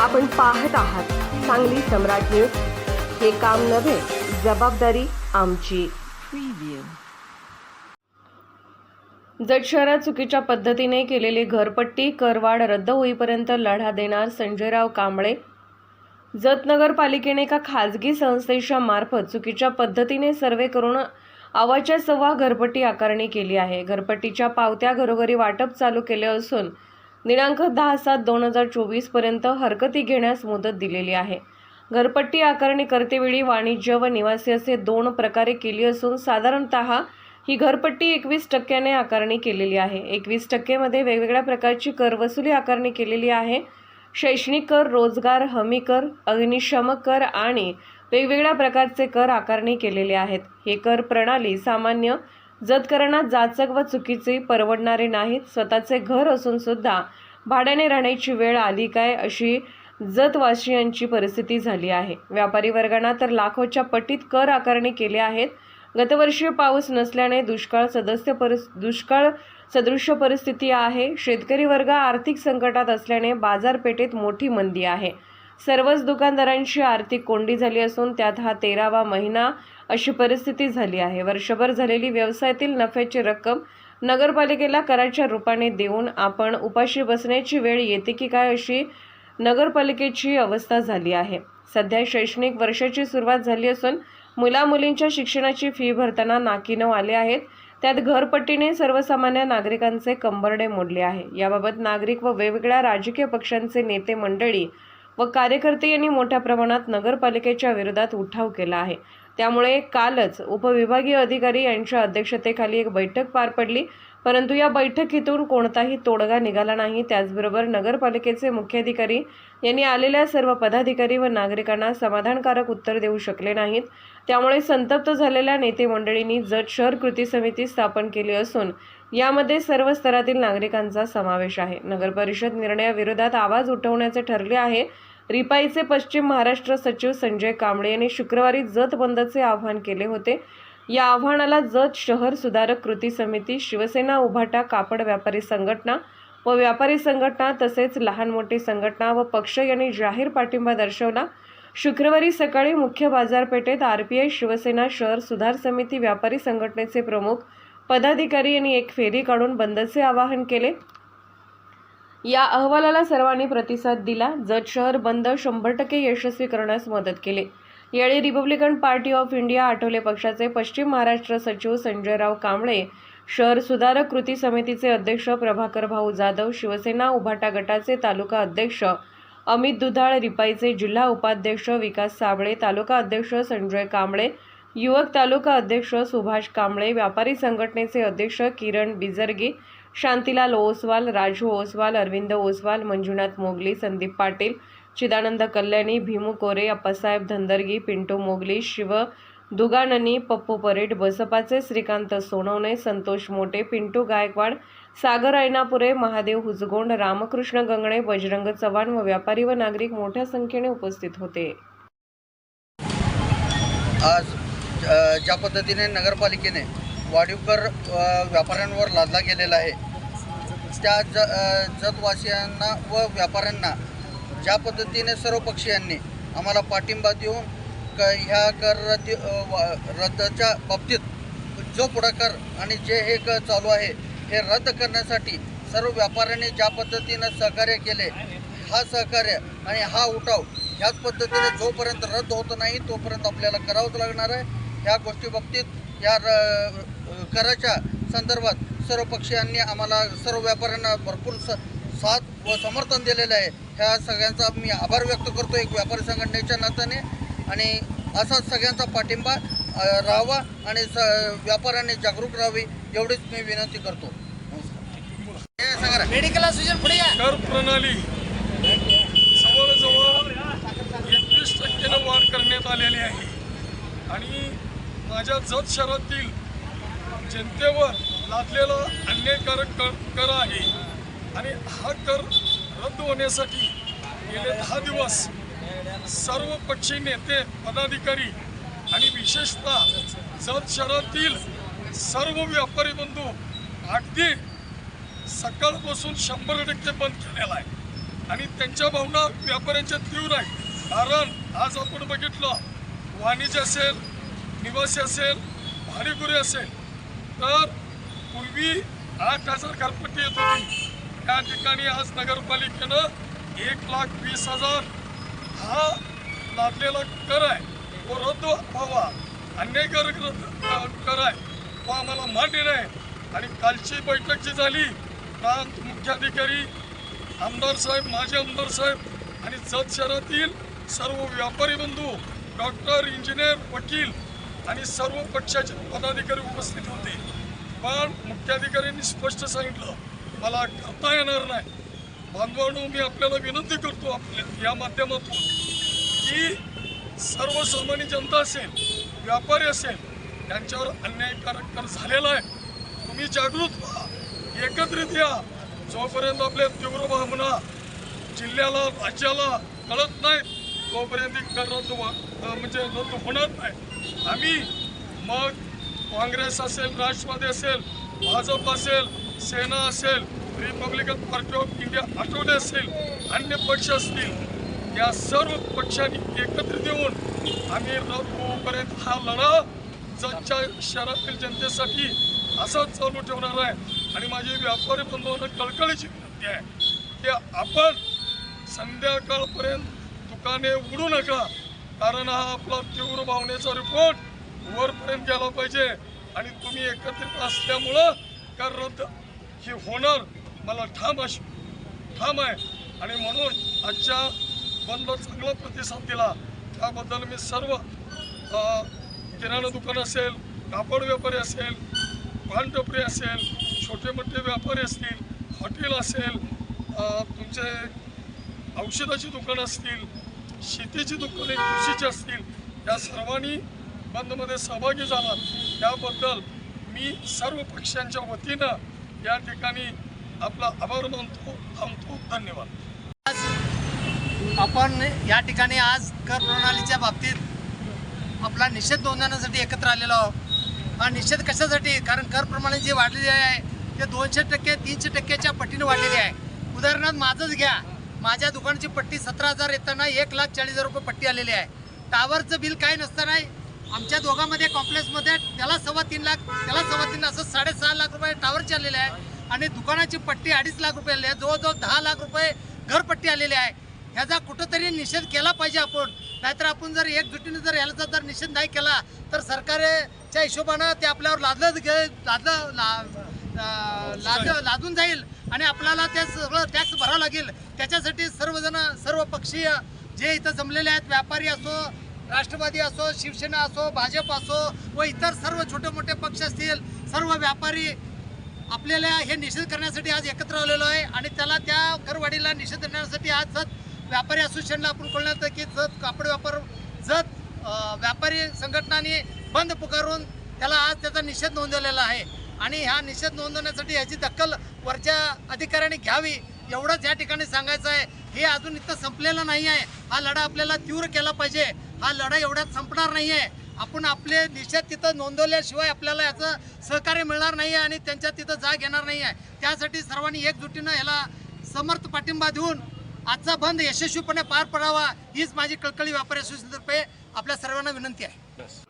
आपण पाहत आहात सांगली सम्राट न्यूज. हे काम नव्हे जबाबदारी आमची. जत शहरात चुकीच्या पद्धतीने केलेली घरपट्टी करवाढ रद्द होईपर्यंत लढा देणार संजयराव कांबळे. जत नगरपालिकेने एका खाजगी संस्थेच्या मार्फत चुकीच्या पद्धतीने सर्वे करून अवाच्या सव्वा घरपट्टी आकारणी केली आहे. घरपट्टीच्या पावत्या घरोघरी वाटप चालू केले असून दिनांक दहा सात दोन हजार चोवीसपर्यंत हरकती घेण्यास मुदत दिलेली आहे. घरपट्टी आकारणी करतेवेळी वाणिज्य व निवासी असे दोन प्रकारे केली असून साधारणतः ही घरपट्टी एकवीस टक्क्याने आकारणी केलेली आहे. एकवीस टक्केमध्ये वेगवेगळ्या प्रकारची करवसुली आकारणी केलेली आहे. शैक्षणिक कर रोजगार हमी कर अग्निशमक कर आणि वेगवेगळ्या प्रकारचे कर आकारणी केलेले आहेत. हे कर प्रणाली सामान्य जतकरणात जाचक व चुकीचे परवडणारे नाहीत. स्वतःचे घर असून सुद्धा भाड्याने राहण्याची वेळ आली काय अशी जतवासियांची परिस्थिती झाली आहे. व्यापारी वर्गांना तर लाखोच्या पटीत कर आकारणी केले आहेत. गतवर्षी पाऊस नसल्याने दुष्काळ सदस्य परिस दुष्काळ सदृश्य परिस्थिती आहे. शेतकरी वर्ग आर्थिक संकटात असल्याने बाजारपेठेत मोठी मंदी आहे. सर्वच दुकानदारांची आर्थिक कोंडी झाली असून त्यात हा तेरावा महिना अशी परिस्थिती झाली आहे. वर्षभर झालेली व्यवसायातील नफ्याची रक्कम नगरपालिकेला कराच्या रूपाने देऊन आपण उपाशी बसण्याची वेळ येते की काय अशी नगरपालिकेची अवस्था झाली आहे. सध्या शैक्षणिक वर्षाची सुरुवात झाली असून मुलामुलींच्या शिक्षणाची फी भरताना नाकीनव आले आहेत. त्यात घरपट्टीने सर्वसामान्य नागरिकांचे कंबरडे मोडले आहे. याबाबत नागरिक व वेगवेगळ्या राजकीय पक्षांचे नेते मंडळी व कार्यकर्ते यांनी मोठ्या प्रमाणात नगरपालिकेच्या विरोधात उठाव केला आहे. त्यामुळे कालच उपविभागीय अधिकारी यांच्या अध्यक्षतेखाली एक बैठक पार पडली. परंतु या बैठकीतून कोणताही तोडगा निघाला नाही. त्याचबरोबर नगरपालिकेचे मुख्याधिकारी यांनी आलेल्या सर्व पदाधिकारी व नागरिकांना समाधानकारक उत्तर देऊ शकले नाहीत. त्यामुळे संतप्त झालेल्या नेते मंडळींनी जत शहर कृती समिती स्थापन केली असून यामध्ये सर्व स्तरातील नागरिकांचा समावेश आहे. नगरपरिषद निर्णयाविरोधात आवाज उठवण्याचे ठरले आहे. रिपाईचे पश्चिम महाराष्ट्र सचिव संजय कांबळे यांनी शुक्रवारी जत बंदचे आवाहन केले होते. या आव्हानाला जत शहर सुधारक कृती समिती शिवसेना उभाटा कापड व्यापारी संघटना व व्यापारी संघटना तसेच लहान मोठी संघटना व पक्ष यांनी जाहीर पाठिंबा दर्शवला. शुक्रवारी सकाळी मुख्य बाजारपेठेत आर पी आय शिवसेना शहर सुधार समिती व्यापारी संघटनेचे प्रमुख पदाधिकारी यांनी एक फेरी काढून बंदचे आवाहन केले. या अहवालाला सर्वांनी प्रतिसाद दिला. जत शहर बंद शंभर टक्के यशस्वी करण्यास मदत केली. यावेळी Republican Party of India Athawale पक्षाचे पश्चिम महाराष्ट्र सचिव संजयराव कांबळे शहर सुधारक कृती समितीचे अध्यक्ष प्रभाकर भाऊ जाधव शिवसेना उभाटा गटाचे तालुका अध्यक्ष अमित दुधाळ रिपाईचे जिल्हा उपाध्यक्ष विकास साबळे तालुका अध्यक्ष संजय कांबळे युवक तालुका अध्यक्ष सुभाष कांबळे व्यापारी संघटनेचे अध्यक्ष किरण बिजरगी शांतीलाल ओसवाल राजू ओसवाल अरविंद ओसवाल मंजुनाथ मोगली संदीप पाटील चिदानंद कल्याणी भीमू कोरे अप्पासाहेब धंदरगी पिंटू मोगली शिव दुगाननी पप्पू परेड बसपाचे श्रीकांत सोनवणे संतोष मोटे पिंटू गायकवाड सागर ऐनापुरे महादेव हुजगोंड रामकृष्ण गंगणे बजरंग चव्हाण व व्यापारी व नागरिक मोठ्या संख्येने उपस्थित होते. आज ज्या पद्धतीने नगरपालिकेने वाढीव कर व्यापाऱ्यांवर लादला गेलेला आहे. त्या ज जतवासियांना व व्यापाऱ्यांना ज्या पद्धतीने सर्व पक्षीयांनी आम्हाला पाठिंबा देऊन क ह्या कर रद्द रद्दच्या बाबतीत जो पुढाकार आणि जे हे क चालू आहे हे रद्द करण्यासाठी सर्व व्यापाऱ्यांनी ज्या पद्धतीनं सहकार्य केले हा सहकार्य आणि हा उठाव ह्याच पद्धतीने जोपर्यंत रद्द होत नाही तोपर्यंत आपल्याला करावंच लागणार आहे. ह्या गोष्टी बाबतीत या र- कराच्या संदर्भात सर्व पक्षीयांनी आम्हाला सर्व व्यापाऱ्यांना भरपूर स साथ व समर्थन दिलेलं आहे. ह्या सगळ्यांचा मी आभार व्यक्त करतो एक व्यापारी संघटनेच्या नात्याने. आणि असाच सगळ्यांचा पाठिंबा राहावा आणि स व्यापाऱ्यांनी जागरूक राहावी एवढीच मी विनंती करतो. हे. मेडिकल सुजन पुढे या. कर प्रणाली. जवळजवळ एकवीस टक्क्यानं वाढ करण्यात आलेली आहे. आणि माझ्या जत शहरातील जनतेवर लादलेला अन्यायकारक कर कर आहे. आणि हा कर रद्द होण्यासाठी गेले दहा दिवस सर्व पक्षी नेते पदाधिकारी आणि विशेषतः जत शहरातील सर्व व्यापारी बंधू अगदी सकाळपासून शंभर टक्के बंद केलेला आहे. आणि त्यांच्या भावना व्यापाऱ्यांच्या तीव्र आहे कारण आज आपण बघितलं वाणिज्य असेल निवासी असेल भाडेगुरे असेल तर पूर्वी आठ हजार घरपट्टी येत होती. त्या ठिकाणी आज नगरपालिकेनं एक लाख वीस हजार हा लादलेला कर आहे. तो रद्द व्हावा. अन्यायकारक रद्द कर आहे. तो आम्हाला मान्य नाही. आणि कालची बैठक जी झाली प्रांत मुख्याधिकारी आमदार साहेब माजी आमदार साहेब आणि जत शहरातील सर्व व्यापारी बंधू डॉक्टर इंजिनियर वकील आणि सर्व पक्षाचे पदाधिकारी उपस्थित होते. पण मुख्याधिकाऱ्यांनी स्पष्ट सांगितलं मला करता येणार नाही. बांधवांनो मी आपल्याला विनंती करतो आपल्या या माध्यमातून की सर्वसामान्य जनता असेल व्यापारी असेल त्यांच्यावर अन्यायकारक कर झालेला आहे. तुम्ही जागृत व्हा एकत्रित या. जोपर्यंत आपल्या तीव्र भावना जिल्ह्याला राज्याला कळत नाहीत तोपर्यंत कर रद्द म्हणजे रद्द होणार नाही. आम्ही मग काँग्रेस असेल राष्ट्रवादी असेल भाजप असेल सेना असेल Republican Party of India Athawale असेल अन्य पक्ष असतील या सर्व पक्षांनी एकत्रित येऊन आम्ही रद्द हा लढा जगच्या शहरातील जनतेसाठी असाच चालू ठेवणार आहे. आणि माझी व्यापारी बंधूंना कळकळीची विनंती आहे की आपण संध्याकाळपर्यंत दुकाने उघडू नका. कारण हा आपला तीव्र भावनेचा रिपोर्ट वरपर्यंत गेला पाहिजे. आणि तुम्ही एकत्रित असल्यामुळं का रद्द ही होणार मला ठाम अशी ठाम आहे. आणि म्हणून आजच्या बंद चांगला प्रतिसाद दिला. त्याबद्दल मी सर्व किराणा दुकान असेल कापड व्यापारी असेल पानटपरी असेल छोटे मोठे व्यापारी असतील हॉटेल असेल तुमचे औषधाची दुकानं असतील शेतीची दुकाने कृषीची असतील या सर्वांनी बंदमध्ये सहभागी झाला त्याबद्दल मी सर्व पक्षांच्या वतीनं या ठिकाणी आपला आभार मानतो. थांबतो. धन्यवाद. आज आपण या ठिकाणी आज कर प्रणालीच्या बाबतीत आपला निषेध नोंदवण्यासाठी एकत्र आलेलो आहोत. हा निषेध कशासाठी? कारण कर प्रमाणे जे वाढलेले आहे ते दोनशे टक्के तीनशे टक्क्याच्या पटीने वाढलेले आहे. उदाहरणार्थ माझंच घ्या. माझ्या दुकानाची पट्टी सतरा हजार येताना एक लाख चाळीस हजार रुपये पट्टी आलेली आहे. टावरचं बिल काही नसताना आमच्या दोघांमध्ये कॉम्प्लेक्समध्ये त्याला सव्वा तीन लाख त्याला सव्वा तीन असं साडेसहा लाख रुपये टावरचे आलेले आहे. आणि दुकानाची पट्टी अडीच लाख रुपये आलेली आहे. जवळजवळ दहा लाख रुपये घरपट्टी आलेली आहे. ह्याचा कुठंतरी निषेध केला पाहिजे आपण. नाहीतर आपण जर एकजुटीने जर ह्याला जर निषेध नाही केला तर सरकारच्या हिशोबानं ते आपल्यावर लादलं लादलं ला- लाद लादून जाईल आणि आपल्याला ते सगळं टॅक्स भरावं लागेल. त्याच्यासाठी सर्वजण सर्व पक्षीय जे इथं जमलेले आहेत व्यापारी असो राष्ट्रवादी असो शिवसेना असो भाजप असो व इतर सर्व छोटे मोठे पक्ष असतील सर्व व्यापारी आपल्याला हे निषेध करण्यासाठी आज एकत्र आलेलो आहे आणि त्याला त्या करवाढीला निषेध करण्यासाठी आज जत व्यापारी असोसिएशनला आपण कळण्यात की जत कापड व्यापार जत व्यापारी संघटनांनी बंद पुकारून त्याला आज त्याचा निषेध नोंदवलेला आहे. आणि ह्या निषेध नोंदवण्यासाठी याची दखल वरच्या अधिकाऱ्यांनी घ्यावी एवढंच या ठिकाणी सांगायचं आहे. हे अजून इथं संपलेलं नाही आहे. हा लढा आपल्याला तीव्र केला पाहिजे. हा लढा एवढ्यात संपणार नाही आहे. आपण आपले निषेध तिथं नोंदवल्याशिवाय आपल्याला याचं सहकार्य मिळणार नाही आहे आणि त्यांच्या तिथं जाग येणार नाही आहे. त्यासाठी सर्वांनी एकजुटीनं ह्याला समर्थ पाठिंबा देऊन आजचा बंद यशस्वीपणे पार पडावा हीच माझी कळकळी व्यापारी असोसिएशनतर्फे आपल्या सर्वांना विनंती आहे.